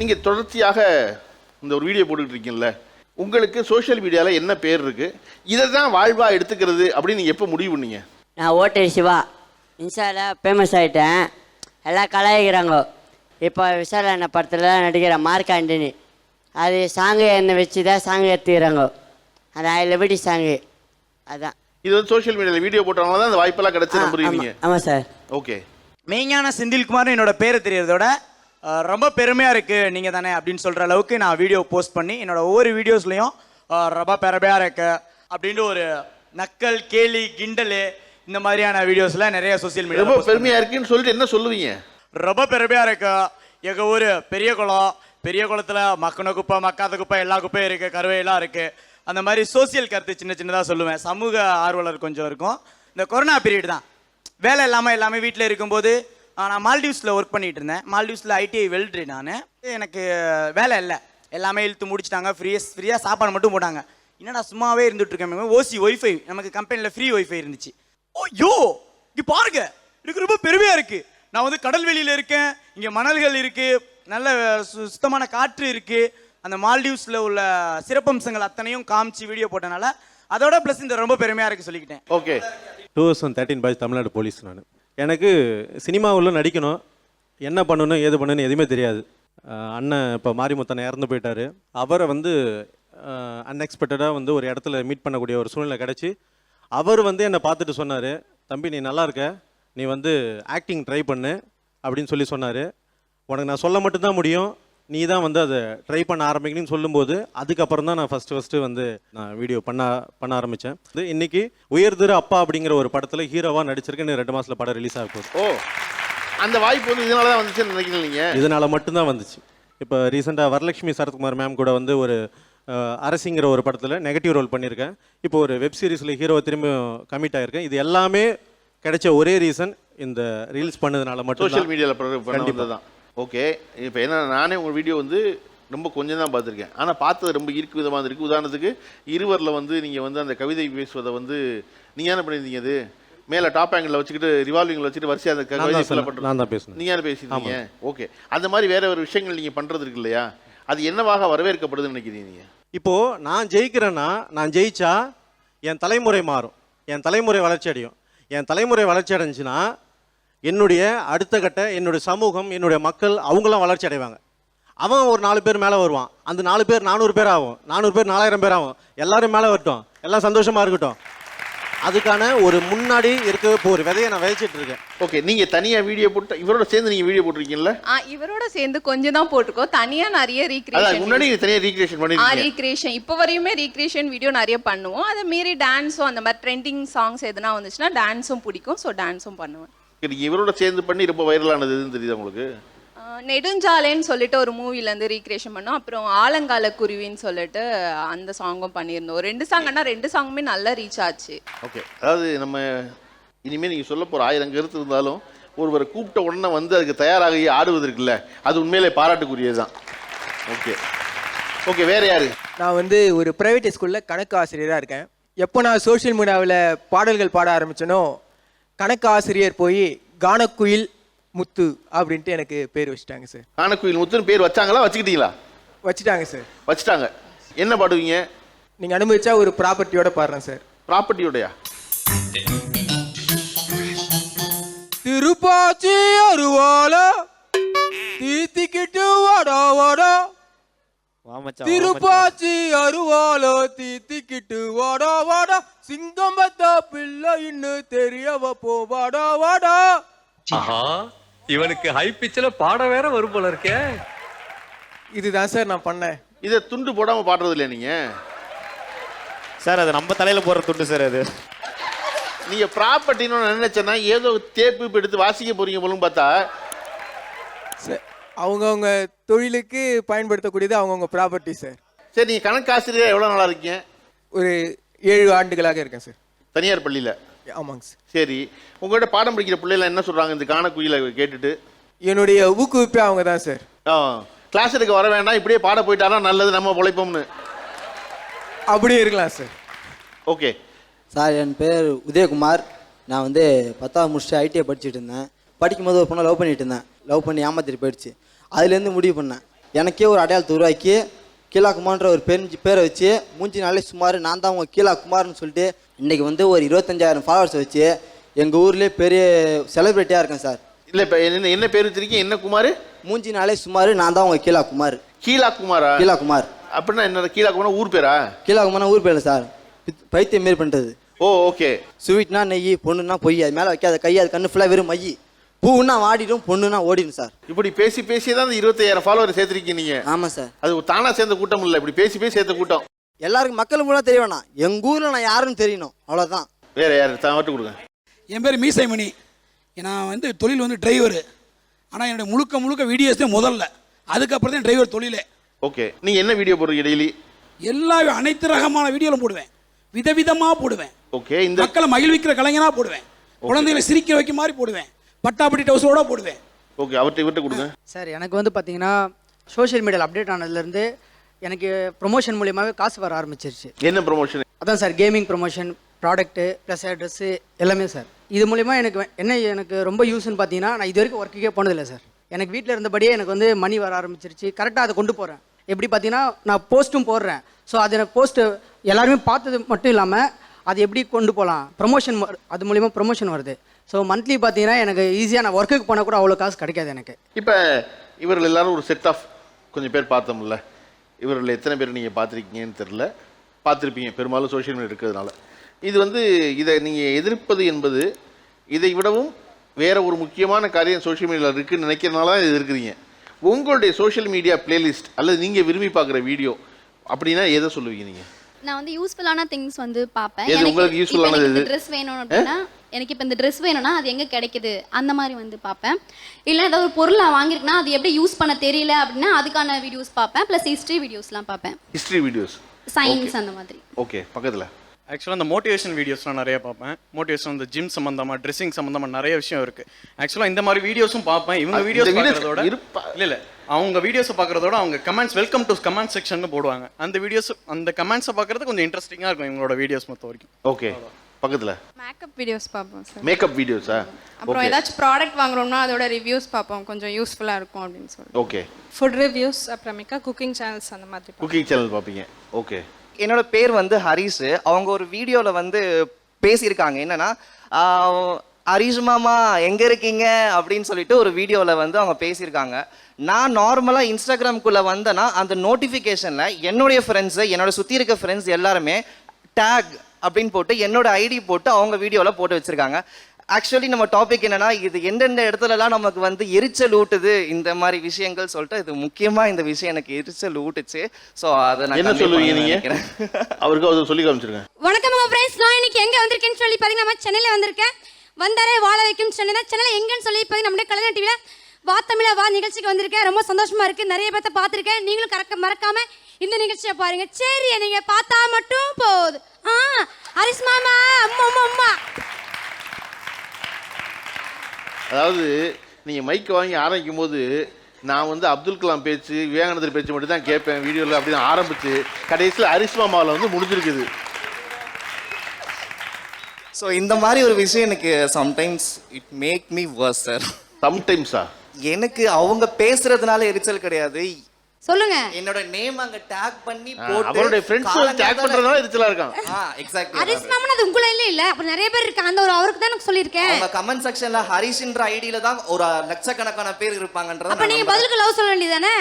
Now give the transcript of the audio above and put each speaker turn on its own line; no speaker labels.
நீங்க தொடர்ச்சியாக இந்த ஒரு வீடியோ போட்டுக்கிட்டு இருக்கீங்கல்ல உங்களுக்கு சோஷியல் மீடியால என்ன பேர் இருக்கு? இதை தான் வாழ்வா எடுத்துக்கிறது அப்படின்னு நீங்க எப்போ முடிவு பண்ணீங்க?
நான் ஓட்டர் சிவா. இன்ஸ்டாவில் ஃபேமஸ் ஆகிட்டேன் எல்லாம் கலாய்க்கிறாங்க. இப்போ விசால அண்ணன் படத்தில் தான் நடிக்கிறேன் மார்க் ஆண்டனி. அது சாங்கு என்னை வச்சு தான் சாங்கு எடுத்துக்கிறாங்க அது ஐ லெபடி சாங்கு அதான்.
இது வந்து சோஷியல் மீடியால வீடியோ போட்டவங்க தான் அந்த வாய்ப்பெல்லாம் கிடைச்சு நம்புறீங்க
ஆமாம் சார்.
ஓகே
மெய்ஞான செந்தில்குமார் என்னோட பேரை தெரியறதோட ரொம்ப பெருமையாக இருக்குது நீங்கள் தானே அப்படின்னு சொல்கிற அளவுக்கு நான் வீடியோ போஸ்ட் பண்ணி என்னோட ஒவ்வொரு வீடியோஸ்லையும் ரொம்ப பெருமையாக இருக்கு அப்படின்ட்டு ஒரு நக்கல் கேலி கிண்டலு இந்த மாதிரியான வீடியோஸ்லாம் நிறைய சோசியல்
ரொம்ப
மீடியா
பெருமையா இருக்குன்னு சொல்லிட்டு என்ன சொல்லுவீங்க?
ரொம்ப பெருமையாக இருக்கு. எங்கள் ஊர் பெரிய குளம். பெரிய குளத்தில் மக்கின குப்பை மக்காத குப்பை எல்லா குப்பையும் இருக்குது கருவையெல்லாம் இருக்குது அந்த மாதிரி சோசியல் கருத்து சின்ன சின்னதாக சொல்லுவேன். சமூக ஆர்வலர் கொஞ்சம் இருக்கும். இந்த கொரோனா பீரியட் தான். வேலை இல்லாமல் எல்லாமே வீட்டில் இருக்கும்போது நான் மால்டீவ்ஸில் ஒர்க் பண்ணிட்டு இருந்தேன் மால்டீவ்ஸில் ஐடிஐ வெல்ட்ரி நான். எனக்கு வேலை இல்லை. எல்லாமே இழுத்து முடிச்சிட்டாங்க. ஃப்ரீயாக ஃப்ரீயாக சாப்பாடு மட்டும் போட்டாங்க. என்னடா சும்மாவே இருந்துட்டு இருக்கேன் ஓசி ஒய்ஃபை நமக்கு கம்பெனியில் ஃப்ரீ ஒய்ஃபை இருந்துச்சு. ஓ யோ! இங்க பாருங்க. எனக்கு ரொம்ப பெருமையா இருக்கு. நான் வந்து கடல் வெளியில இருக்கேன். இங்க மணல்கள் இருக்கு. நல்ல சு- சுத்தமான காற்று இருக்கு. அந்த மால்டீவ்ஸ்ல உள்ள சிறப்பம்சங்கள் அத்தனையும் காமிச்சு வீடியோ போட்டனால அதோட ப்ளஸ் இந்த ரொம்ப பெருமையா இருக்கு சொல்லிக்கிட்டேன்.
Okay
two thousand thirteen boys Tamil Nadu police நான். எனக்கு சினிமாவில் நடிக்கணும். என்ன பண்ணணும் ஏது பண்ணணும் எதுவுமே தெரியாது. அண்ணன் இப்போ மாரிமுத்தனை இறந்து போயிட்டாரு. அவரை வந்து அன்எக்ஸ்பெக்டடாக வந்து ஒரு இடத்துல மீட் பண்ணக்கூடிய ஒரு சூழ்நிலை கிடச்சி அவர் வந்து என்னை பார்த்துட்டு சொன்னார் தம்பி நீ நல்லா இருக்க. நீ வந்து ஆக்டிங் ட்ரை பண்ணு அப்படின்னு சொல்லி சொன்னார். உனக்கு நான் சொல்ல மட்டும்தான் முடியும். நீ தான் வந்து அதை ட்ரை பண்ண ஆரம்பிக்கணும்னு சொல்லும்போது அதுக்கப்புறம் தான் நான் ஃபஸ்ட்டு ஃபஸ்ட்டு வந்து நான் வீடியோ பண்ண பண்ண ஆரம்பித்தேன் இது இன்னைக்கு உயர்திரு அப்பா அப்படிங்கிற ஒரு படத்தில் ஹீரோவாக நடிச்சிருக்கேன். ரெண்டு மாதத்தில் படம் ரிலீஸ் ஆக போகுது.
ஓ அந்த வாய்ப்பு வந்து இதனால தான் வந்துச்சுன்னு நினைக்கிறீங்க நீங்க?
இதனால மட்டும்தான் வந்துச்சு. இப்போ ரீசெண்டாக வரலட்சுமி சரத்குமார் மேம் கூட வந்து ஒரு அரசிங்கிற ஒரு படத்தில் நெகட்டிவ் ரோல் பண்ணியிருக்கேன். இப்போ ஒரு வெப் சீரிஸில் ஹீரோவை திரும்ப கமிட் ஆயிருக்கேன். இது எல்லாமே கிடைச்ச ஒரே ரீசன் இந்த ரீல்ஸ் பண்ணதுனால மட்டும்
சோஷியல் மீடியாவில் வந்தது தான் ஓகே இப்போ என்ன நானே உங்கள் வீடியோ வந்து ரொம்ப கொஞ்சம் தான் பார்த்துருக்கேன். ஆனால் பார்த்தது ரொம்ப இருக்கு விதமாக இருக்கு. உதாரணத்துக்கு இருவரில் வந்து நீங்கள் வந்து அந்த கவிதை பேசுவதை வந்து நீங்கள் என்ன பண்ணியிருந்தீங்க அது? மேலே டாப் ஆங்கிளில் வச்சுக்கிட்டு ரிவால்விங்கில் வச்சுட்டு வரிசையாக அந்த கவிதை. பண்ணுறது
நான் தான் பேசினேன்.
நீங்கள் என்ன பேசியிருந்தீங்க? ஓகே. அந்த மாதிரி வேற ஒரு விஷயங்கள் நீங்கள் பண்ணுறது இருக்கு இல்லையா? அது என்னவாக வரவேற்கப்படுதுன்னு நினைக்கிறீங்க நீங்கள்
இப்போது நான் ஜெயிக்கிறேன்னா நான் ஜெயிச்சா என் தலைமுறை மாறும். என் தலைமுறை வளர்ச்சி அடையும். என் தலைமுறை வளர்ச்சி அடைஞ்சுன்னா என்னுடைய அடுத்த கட்ட என்னுடைய சமூகம் என்னுடைய மக்கள் அவங்களாம் வளர்ச்சி அடைவாங்க. அவன் ஒரு நாலு பேர் மேலே வருவான். அந்த நாலு பேர் நானூறு பேர் ஆகும். நானூறு பேர் நாலாயிரம் பேர் ஆகும். எல்லாரும் மேலே வரட்டும். எல்லாம் சந்தோஷமா இருக்கட்டும். அதுக்கான ஒரு முன்னாடி இருக்க இப்போ ஒரு விதையை நான் விதைச்சிட்டு இருக்கேன்.
ஓகே நீங்கள் தனியாக வீடியோ போட்டு இவரோட சேர்ந்து நீங்கள் வீடியோ போட்டிருக்கீங்கல்ல?
ஆ, இவரோட சேர்ந்து கொஞ்சம் தான் போட்டிருக்கோம். தனியா நிறைய ரீக்ரியேஷன்
முன்னாடி தனியாக ரீக்ரியேஷன்
ஆ
பண்ணிருக்கீங்க.
ரீக்ரியேஷன் இப்போ வரையுமே ரீக்ரியேஷன் வீடியோ நிறைய பண்ணுவோம். அதை மீறி டான்ஸும் அந்த மாதிரி ட்ரெண்டிங் சாங்ஸ் எதுனா வந்துச்சுன்னா டான்ஸும் பிடிக்கும். ஸோ டான்ஸும் பண்ணுவேன்.
நீங்கள் இவரோட சேர்ந்து பண்ணி ரொம்ப வைரலானது எதுன்னு தெரியுதா உங்களுக்கு?
நெடுஞ்சாலைன்னு சொல்லிட்டு ஒரு மூவிலேருந்து ரீக்ரியேஷன் பண்ணோம். அப்புறம் ஆலங்கால குருவின்னு சொல்லிட்டு அந்த சாங்கும் பண்ணியிருந்தோம். ரெண்டு சாங் ஆனால் ரெண்டு சாங்குமே நல்லா ரீச் ஆச்சு.
ஓகே அதாவது நம்ம இனிமேல் நீங்கள் சொல்ல போகிற ஆயிரம் கருத்து இருந்தாலும் ஒருவரை கூப்பிட்ட உடனே வந்து அதுக்கு தயாராகி ஆடுவது இருக்குல்ல அது உண்மையிலே பாராட்டுக்குரியது தான் ஓகே ஓகே வேற யாரு?
நான் வந்து ஒரு பிரைவேட் ஸ்கூலில் கணக்கு ஆசிரியராக இருக்கேன். எப்போ நான் சோஷியல் மீடியாவில் பாடல்கள் பாட ஆரம்பிச்சேனோ கணக்கு ஆசிரியர் போய் கானக்குயில் முத்து அப்படின்ட்டு எனக்கு பேர் வச்சுட்டாங்க சார்
ஆனக்குயில் முத்துன்னு பேர் வச்சாங்களா வச்சுக்கிட்டீங்களா?
வச்சுட்டாங்க சார்
வச்சுட்டாங்க. என்ன பாடுவீங்க?
நீங்கள் அனுபவிச்சா ஒரு ப்ராப்பர்ட்டியோட பாடுறேன் சார்
ப்ராப்பர்ட்டியோடயா
திருப்பாச்சி அருவால தீத்திக்கிட்டு வாடா வாடா. திருப்பாச்சி அருவால தீத்திக்கிட்டு வாடா வாடா. சிங்கம் பத்தா பிள்ளை இன்னும் தெரியவ போ வாடா வாடா.
ஆஹா இவனுக்கு ஹை பிச்சில் பாட வேற வரும் போல இருக்கே.
இதுதான் சார் நான் பண்ணேன்.
இதை துண்டு போடாமல் பாடுறது இல்லையா நீங்கள்
சார் அது நம்ம தலையில போடுற துண்டு சார் அது.
நீங்கள் ப்ராப்பர்ட்டின்னு நான் நினைச்சேன்னா ஏதோ தேப்பு இப்போ எடுத்து வாசிக்க போறீங்க போலும் பார்த்தா
சார் அவங்கவுங்க தொழிலுக்கு பயன்படுத்தக்கூடியது அவங்கவுங்க ப்ராப்பர்ட்டி சார்
சரி நீங்கள் கணக்காசிரியர் எவ்வளோ நாளாக இருக்கீங்க?
ஒரு ஏழு ஆண்டுகளாக இருக்கேன் சார்
தனியார் பள்ளியில்?
ஆமாங்க சார்
சரி உங்கள்கிட்ட பாடம் படிக்கிற பிள்ளைலாம் என்ன சொல்கிறாங்க இந்த காணக்குயிலை கேட்டுட்டு?
என்னுடைய ஊக்குவிப்பே அவங்க தான் சார்
ஆ கிளாஸ் எடுக்க வர வேண்டாம் இப்படியே பாட போயிட்டாரா நல்லது நம்ம உழைப்போம்னு.
அப்படியே இருக்கலாம் சார்
ஓகே.
சார் என் பேர் உதயகுமார். நான் வந்து பத்தாவது முடிச்சுட்டு ஐடிஐ படிச்சுட்டு இருந்தேன். படிக்கும்போது ஒரு பொண்ணை லவ் பண்ணிட்டு இருந்தேன். லவ் பண்ணி ஏமாத்திட்டு போயிடுச்சு. அதுலேருந்து முடிவு பண்ணேன். எனக்கே ஒரு அடையாளத்தை உருவாக்கி கீழா குமார்ன்ற ஒரு பெண் பேரை வச்சு மூஞ்சி நாளே சுமார் நான் தான் உங்க கீழா குமார்னு சொல்லிட்டு இன்னைக்கு வந்து ஒரு இருபத்தஞ்சாயிரம் ஃபாலோவர்ஸ் வச்சு எங்கள் ஊர்லேயே பெரிய செலிப்ரிட்டியாக இருக்கேன் சார்.
இல்ல இப்ப என்ன என்ன பேர் வச்சிருக்கீங்க? என்ன குமார்?
மூஞ்சி நாளே சுமார் நான் தான் உங்க கீழா குமார்
கீழா குமாரா
கீழா குமார்
அப்படின்னா என்ன கீழா குமார் ஊர் பேரா?
கீழா குமார்னா ஊர் பேர் சார். பித்- பைத்தியம் மாரி பண்ணுறது
ஓ ஓகே.
ஸ்வீட்னா நெய் பொண்ணுன்னா பொய் அது மேலே வைக்காத கை அது கண்ணு ஃபுல்லாக வெறும் மை. பூவுன்னா வாடிடும் பொண்ணுன்னா ஓடிடும் சார்.
இப்படி பேசி பேசி தான் அந்த இருபத்தாயிரம் ஃபாலோவர் சேர்த்திருக்கீங்க நீங்க.
ஆமாம் சார்.
அது ஒரு தானா சேர்ந்த கூட்டம் இல்ல இப்படி பேசி பேசி சேர்த்த கூட்டம்.
எல்லாருக்கும் மக்கள் மூலம் தெரிய வேணாம். எங்கள் ஊரில் நான் யாருன்னு தெரியணும் அவ்வளோதான்
வேற யாரு? தான் மட்டும் கொடுங்க.
என் பேர் மீசைமணி. நான் வந்து தொழில் வந்து டிரைவரு ஆனால் என்னுடைய முழுக்க முழுக்க வீடியோஸ் தான் முதல்ல. அதுக்கப்புறம் தான் டிரைவர் தொழிலே.
ஓகே நீங்க என்ன வீடியோ போடுறீங்க டெய்லி
எல்லா அனைத்து ரகமான வீடியோலும் போடுவேன். விதவிதமாக போடுவேன்.
ஓகே இந்த
மக்களை மகிழ்விக்கிற கலைஞனாக போடுவேன். குழந்தைகளை சிரிக்க வைக்க மாதிரி போடுவேன். பட்டாப்பட்டி டவுசரோட போடுவேன்.
ஓகே அவர்கிட்ட இவர்கிட்ட கொடுங்க.
சார் எனக்கு வந்து பார்த்தீங்கன்னா சோஷியல் மீடியாவில் அப்டேட் ஆனதுலேருந்து எனக்கு ப்ரொமோஷன் மூலியமாகவே காசு வர ஆரம்பிச்சிருச்சு.
என்ன ப்ரொமோஷன்
அதான் sir gaming promotion product plus dress எல்லாமே சார். இது மூலிமா எனக்கு வே- என்ன எனக்கு ரொம்ப யூஸ்னு பார்த்தீங்கன்னா நான் இது வரைக்கும் ஒர்க்குக்கே போனதில்லை சார். எனக்கு வீட்டில் இருந்தபடியே எனக்கு வந்து மணி வர ஆரம்பிச்சிருச்சு. கரெக்டாக அதை கொண்டு போகிறேன் எப்படி பார்த்தீங்கன்னா நான் போஸ்ட்டும் போடுறேன். ஸோ அது எனக்கு போஸ்ட்டு எல்லாருமே பார்த்தது மட்டும் இல்லாமல் அது எப்படி கொண்டு போகலாம் ப்ரொமோஷன் அது மூலிமா ப்ரொமோஷன் வருது. ஸோ மந்த்லி பார்த்தீங்கன்னா எனக்கு ஈஸியாக நான் ஒர்க்குக்கு போனால் கூட அவ்வளோ காசு கிடைக்காது எனக்கு.
இப்போ இவர்கள் எல்லாரும் ஒரு செட் ஆஃப் கொஞ்சம் பேர் பார்த்தோம்ல. இவர்கள் எத்தனை பேர் நீங்கள் பார்த்துருக்கீங்கன்னு தெரில பார்த்துருப்பீங்க. பெரும்பாலும் சோஷியல் மீடியா இருக்கிறதுனால. இது வந்து இதை நீங்கள் எதிர்ப்பது என்பது இதை விடவும் வேறு ஒரு முக்கியமான காரியம் சோஷியல் மீடியாவில் இருக்குதுன்னு நினைக்கிறனால தான் இது இருக்கிறீங்க உங்களுடைய சோஷியல் மீடியா பிளேலிஸ்ட் அல்லது நீங்கள் விரும்பி பார்க்குற வீடியோ அப்படின்னா எதை சொல்லுவீங்க நீங்கள்
நான் வந்து யூஸ்ஃபுல்லான திங்ஸ் வந்து பார்ப்பேன்.
எது உங்களுக்கு
இந்த
எது?
ட்ரெஸ் வேணும் அப்படின்னா எனக்கு இப்போ இந்த ட்ரெஸ் வேணும்னா அது எங்கே கிடைக்குது? அந்த மாதிரி வந்து பார்ப்பேன். இல்லை ஏதாவது ஒரு பொருள் நான் வாங்கியிருக்கேன்னா அது எப்படி யூஸ் பண்ண தெரியல அப்படின்னா அதுக்கான வீடியோஸ் பார்ப்பேன். ப்ளஸ் ஹிஸ்ட்ரி வீடியோஸ்லாம் பார்ப்பேன்.
ஹிஸ்ட்ரி வீடியோஸ்
சயின்ஸ் அந்த மாதிரி.
ஓகே பக்கத்தில்.
ஆக்சுவலாக அந்த மோட்டிவேஷன் வீடியோஸ்லாம் நிறைய பார்ப்பேன். மோட்டிவேஷன் இந்த ஜிம் சம்மந்தமாக ட்ரெஸ்ஸிங் சம்மந்தமாக நிறைய விஷயம் இருக்குது ஆக்சுவலாக இந்த மாதிரி வீடியோஸும் பார்ப்பேன். இவங்க வீடியோஸ் பார்க்குறதோட
இருப்பா-
இல்லை இல்லை. அவங்க வீடியோஸை பார்க்குறதோட அவங்க comments welcome to comment section போடுவாங்க. அந்த வீடியோஸ் அந்த கமெண்ட்ஸை பார்க்குறது கொஞ்சம் இன்ட்ரெஸ்டிங்காக இருக்கும் இவங்களோட வீடியோஸ் மொத்த வரைக்கும்.
ஓகே பக்கத்தில்.
மேக்கப் வீடியோஸ் பார்ப்போம் சார்
மேக்கப் வீடியோஸா
அப்புறம் ஏதாச்சும் ப்ராடக்ட் வாங்குறோம்னா அதோட ரிவ்யூஸ் பார்ப்போம். கொஞ்சம் யூஸ்ஃபுல்லாக இருக்கும் அப்படின்னு சொல்லி
ஓகே
ஃபுட் ரிவ்யூஸ் அப்புறமேக்கா குக்கிங் சேனல்ஸ் அந்த மாதிரி
குக்கிங் சேனல் பார்ப்பீங்க. ஓகே
என்னோட பேர் வந்து ஹரிஷ் அவங்க ஒரு வீடியோவில் வந்து பேசியிருக்காங்க. என்னன்னா ஆஹ், ஹரிஷ் மாமா எங்கே இருக்கீங்க? அப்படின்னு சொல்லிட்டு ஒரு வீடியோவில் வந்து அவங்க பேசியிருக்காங்க. நான் நார்மலாக இன்ஸ்டாகிராம்குள்ளே வந்தேன்னா அந்த நோட்டிஃபிகேஷனில் என்னுடைய ஃப்ரெண்ட்ஸு என்னோட சுற்றி இருக்க ஃப்ரெண்ட்ஸ் எல்லாருமே டேக் அப்படின்னு போட்டு என்னோட ஐடி போட்டு அவங்க வீடியோவில் போட்டு வச்சுருக்காங்க. ஆக்சுவலி நம்ம டாபிக் என்னன்னா இது எந்தெந்த இடத்துலலாம் நமக்கு வந்து எரிச்சல் ஊட்டுது இந்த மாதிரி விஷயங்கள் சொல்லிட்டு இது முக்கியமாக இந்த விஷயம் எனக்கு எரிச்சல் ஊட்டுச்சு. ஸோ அதை நான்
என்ன சொல்லுவீங்க நீங்க. அவருக்கு அவர் சொல்லி காமிச்சிருங்க.
வணக்கம் ஃப்ரெண்ட்ஸ் நான் இன்னைக்கு எங்கே வந்திருக்கேன்னு சொல்லி பார்த்தீங்கன்னா நம்ம சென்னையில் வந்திருக்கேன். வந்தாரே வாழ வைக்கும் சென்னை தான் சென்னையில் எங்கேன்னு சொல்லி பார்த்தீங்கன்னா நம்முடைய கலைஞர் டிவியில் வா தமிழா வா நிகழ்ச்சிக்கு வந்திருக்கேன். ரொம்ப சந்தோஷமா இருக்கு. நிறைய பேர்த்த பார்த்துருக்கேன். நீங்களும் கறக்க மறக்காம இந்த நிகழ்ச்சியை பாருங்க. சரி நீங்க பார்த்தா மட்டும் போதும். ஆ ஹரிஸ் மாமா அம்மா அம்மா அம்மா.
அதாவது நீங்கள் மைக் வாங்கி ஆரம்பிக்கும் போது நான் வந்து அப்துல் கலாம் பேச்சு விவேகானந்தர் பேச்சு மட்டும் தான் கேட்பேன் வீடியோவில் அப்படின்னு ஆரம்பிச்சு கடைசியில் அரிஸ்மாமாவில் வந்து முடிஞ்சிருக்குது.
ஸோ இந்த மாதிரி ஒரு விஷயம் எனக்கு sometimes it make me worse sir
சம்டைம்ஸா
எனக்கு அவங்க பேசுறதுனால எரிச்சல் கிடையாது.
சொல்லுங்க.
என்னோட நேம் அங்க டேக் பண்ணி
ஆ,
போட்டு
அவருடைய ஃப்ரெண்ட்ஸ் டேக் பண்ணுறதுனால எரிச்சலாக இருக்கான்.
எக்ஸாக்ட்லி
ஹரிஸ் மாமன் அது உங்கள இல்ல இல்ல. அப்புறம் நிறைய பேர் இருக்காங்க. அந்த ஒரு அவருக்கு தான் எனக்கு சொல்லியிருக்கேன்.
அவங்க கமெண்ட் செக்ஷன்ல ஹரிஷ்ன்ற ஐடியில தான் ஒரு லட்சக்கணக்கான பேர் இருப்பாங்கன்றத
அப்ப
நான்
நீங்க. பதிலுக்கு லவ் சொல்ல வேண்டியதானே